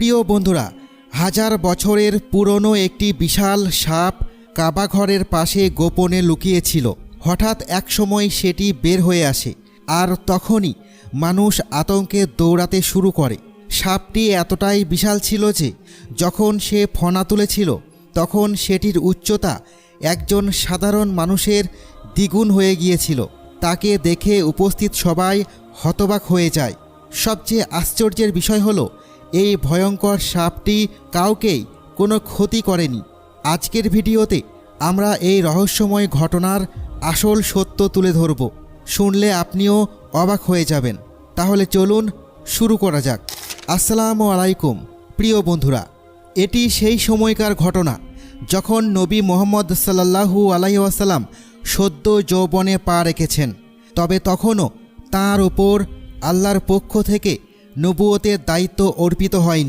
প্রিয় বন্ধুরা, হাজার বছরের পুরনো একটি বিশাল সাপ কাবাঘরের পাশে গোপনে লুকিয়েছিল। হঠাৎ একসময় সেটি বের হয়ে আসে, আর তখনই মানুষ আতঙ্কে দৌড়াতে শুরু করে। সাপটি এতটাই বিশাল ছিল যে, যখন সে ফনা তুলেছিল, তখন সেটির উচ্চতা একজন সাধারণ মানুষের দ্বিগুণ হয়ে গিয়েছিল। তাকে দেখে উপস্থিত সবাই হতবাক হয়ে যায়। সবচেয়ে আশ্চর্যের বিষয় হলো এই ভয়ঙ্কর সাপটি কাউকেই কোনো ক্ষতি করেনি। আজকের ভিডিওতে আমরা এই রহস্যময় ঘটনার আসল সত্য তুলে ধরব। শুনলে আপনিও অবাক হয়ে যাবেন। তাহলে চলুন শুরু করা যাক। আসসালামু আলাইকুম, প্রিয় বন্ধুরা। এটি সেই সময়কার ঘটনা যখন নবী মোহাম্মদ সাল্লাহু আলাইসাল্লাম সদ্য যৌবনে পা রেখেছেন। তবে তখনও তাঁর ওপর আল্লাহর পক্ষ থেকে নবুয়তের দায়িত্ব অর্পিত হয়নি।